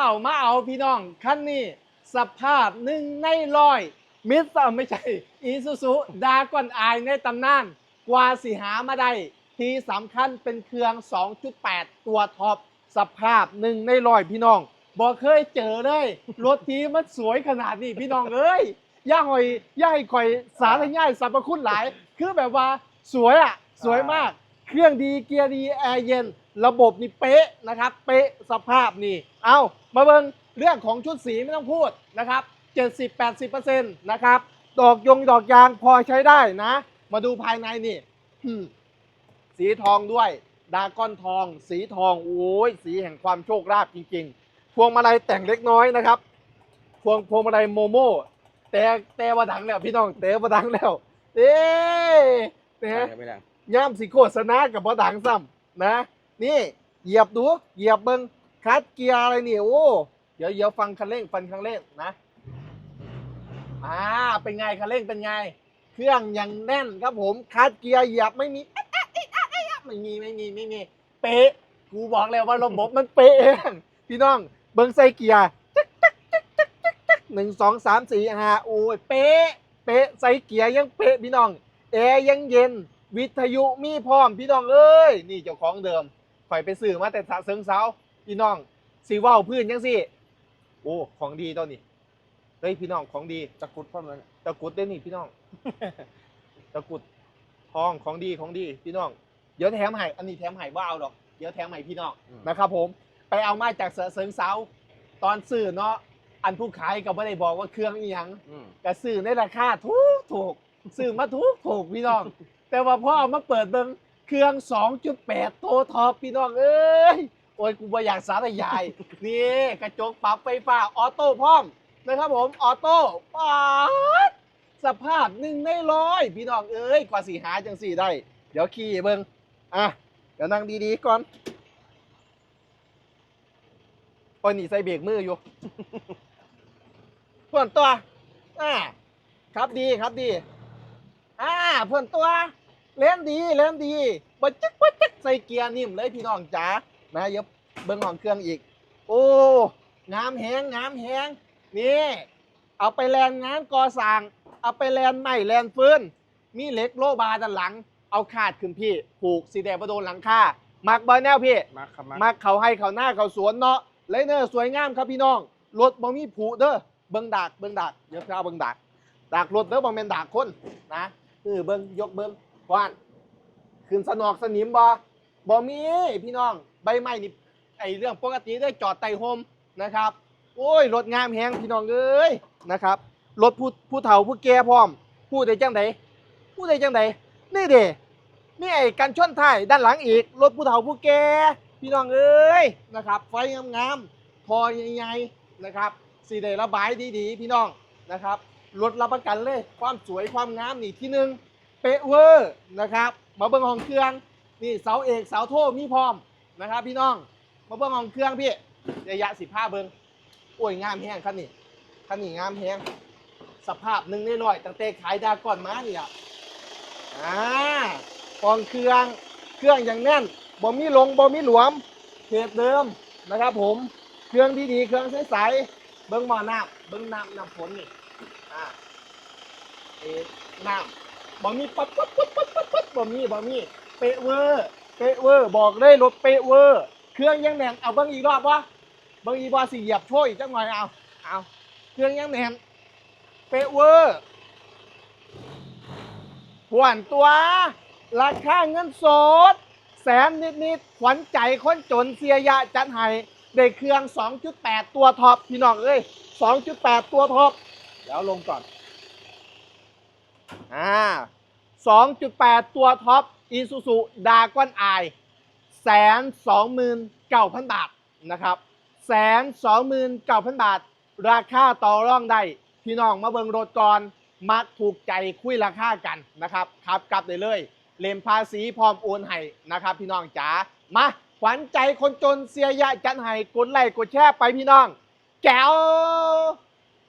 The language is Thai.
ฝ้ามาเอาพี่น้องคันนี้สภาพหนึ่งในร้อยมิสเตอร์ไม่ใช่อีซูซูดากอนอายในตำนาน กว่าสิหามาได้ที่สำคัญเป็นเครื่อง 2.8 ตัวท็อปสภาพหนึ่งในร้อยพี่น้องบอกเคยเจอเลย รถทีมันสวยขนาดนี้พี่น้องเอ้ยย่าหอยย่าให้คอยสาธยายสรรพคุณหลาย คือแบบว่าสวยอะ สวยมาก เครื่องดีเกียร์ดีแอร์เย็น ระบบนี่เป๊ะนะครับ เป๊ะสภาพนี่ เอามาเบิงเรื่องของชุดสีไม่ต้องพูดนะครับ 70-80%นะครับ ดอกยงดอกยางพอใช้ได้นะ มาดูภายในนี่สีทองด้วยดาก้อนทอง สีทองโอ้ยสีแห่งความโชคลาภจริงๆ พวงมาลัยแต่งเล็กน้อยนะครับ พวงพวงมาลัยโมโม่แต่แต่ว่าดังแล้วพี่น้องแต่ว่าดังแล้วเอ๊ เอ๊ะไม่ดังย่ามสิโฆษณากับบ่ดังซ้ำนะ นี่เหยียบดูเหยียบเบิงคัดเกียร์อะไรนี่โอ้เดี๋ยวเดี๋ยวฟังคันเร่งฟังคันเร่งนะอ่าเป็นไงคันเร่งเป็นไง เครื่องยังแน่นครับผมคัดเกียร์เหยียบไม่มีแอ๊ะแอ๊ะแอ๊ะแอ๊ะแอ๊ะไม่มีไม่มีไม่มีเป๊ะกูบอกแล้วว่าระบบมันเป๊ะเองพี่น้องเบิงใส่เกียร์จึ๊กจึ๊กจึ๊กจึ๊กจึ๊กจึ๊กหนึ่งสองสามสี่ห้าโอ้ยเป๊ะ เป๊ะใส่เกียร์ยังเป๊ะพี่น้อง แอร์ยังเย็น วิทยุมีพร้อมพี่น้องเอ้ย นี่เจ้าของเดิมข่อยไปซื้อมาแต่สะเซิงเซาพี่น้องสีว่าวพื้นยังสิโอ้ของดีตัวนี้เฮ้ยพี่น้องของดีตะกรุดพ่อมันตะกรุดเด้อนี่พี่น้องตะกรุดทองของดีของดีพี่น้องเดี๋ยวแถมให้อันนี้แถมให้ว่าเอาดอกเดี๋ยวแถมให้พี่น้องนะครับผมไปเอามาจากเสือเซิงเซาตอนซื้อเนาะอันผู้ขายก็ไม่ได้บอกว่าเครื่องอีหยังอืมก็ซื้อในราคาถูกถูก ซื้อมาถูกถูกพี่น้อง แต่ว่าพอเอามาเปิดเบิ่งเครื่อง 2.8 โตท็อปพี่น้องเอ้ยโอ้ยกูบ่อยากสาธยาย นี่กระจกปรับไฟฟ้าออโต้พร้อมนะครับผมออโต้ป๊าดสภาพหนึ่งในร้อยพี่น้องเอ้ยกว่าสีหาจังสี่ได้ เดี๋ยวขี่เบิ่งอะเดี๋ยวนั่งดีๆก่อนโอ้ยนี่ใส่เบรกมืออยู่เพื่อนตัวอ่าครับดีครับดี อ่าเพื่อนตัวเล่นดีเล่นดีบัจึกบัจึกใส่เกียร์นิ่มเลยพี่น้องจ๋านะเดี๋ยวเบิ้งของเครื่องอีก โอ้งามแหงงามแหงนี่เอาไปแลนงานก่อสร้าง เอาไปแลนใหม่แลนฟื้น มีเหล็กโลบาร์ด้านหลัง เอาคาดขึ้นพี่ ผูกสีแดงประโดนหลังคามักบอยแนวพี่มาครับมามักเขาให้เขาหน้าเขาสวนเนาะไลเนอร์สวยงามครับพี่น้องรถบ่มีผูเด้อเบิ่งดากเบิ่งดากเดี๋ยวพาเบิ่งดากดากรถเด้อบ่แม่นดากคนนะ เออเบิ่งยกเบิ่งกว้านขึ้นสนอกสนิมบ่บ่มีพี่น้องใบไม้นี่ไอเรื่องปกติได้จอดไต่โฮมนะครับ โอ้ยรถงามแฮงพี่น้องเอ้ยนะครับรถผู้ผู้เฒ่าผู้แก่พร้อมพูดได้จังไดพูดได้จังไดนี่เด้นี่ไอ้กันชนท้ายด้านหลังอีกรถผู้เฒ่าผู้แก่พี่น้องเอ้ยนะครับ ไฟงามๆทอใหญ่ๆนะครับสีได้ระบายดีๆ พี่น้องนะครับ รถรับประกันเลย ความสวยความงามนี่ที่หนึ่งเป๊ะเวอร์นะครับ มาเบิ่งห้องเครื่องนี่เสาเอกเสาโทมีพร้อมนะครับพี่น้องมาเบิ่งห้องเครื่องพี่ระยะสิบห้าเบิ่งโอ้ยงามแฮงคันนี้คันนี้งามแฮงสภาพหนึ่งในร้อยตั้งแต่ขายดาก่อนมานี่อะอ่าฟองเครื่องเครื่องอย่างแน่นบ่มีลงบ่มีหลวมเพจเดิมนะครับผมเครื่องที่ดีเครื่องใสๆเบิ่งหม้อน้ำเบิ่งน้ำน้ำฝนนี่ อ่าเอ๊ะน้ำบ่มีปั๊บปั๊บปั๊บปั๊บปั๊บปั๊บบ่มีบ่มีเป๊ะเวอร์เป๊ะเวอร์บอกเลยรถเป๊ะเวอร์เครื่องยังแน่นเอาเบิ่งอีกรอบวะเบิ่งอีกว่าสิเหยียบโชยอีกจังหน่อยเอาเอาเครื่องยังแน่นเป๊ะเวอร์หวนตัว ราคาเงินสด แสนนิดๆขวัญใจคนจนเสียยะจัดให้ได้เครื่อง 2.8 ตัวท็อปพี่น้องเอ้ย 2.8 ตัวท็อป เดี๋ยวลงก่อน อ่า 2.8 ตัวท็อปอีซูซูดากอนไอแสนสองหมื่นเก้าพันบาทนะครับแสนสองหมื่นเก้าพันบาท ราคาต่อรองได้พี่น้องมาเบิงรถก่อนมักถูกใจคุยราคากันนะครับครับกลับได้เลยเลมภาษีพร้อมโอนให้นะครับ พี่น้องจ๋ามาขวัญใจคนจนเสียยะจันให้กดไลค์กดแชร์ไปพี่น้องแก้ว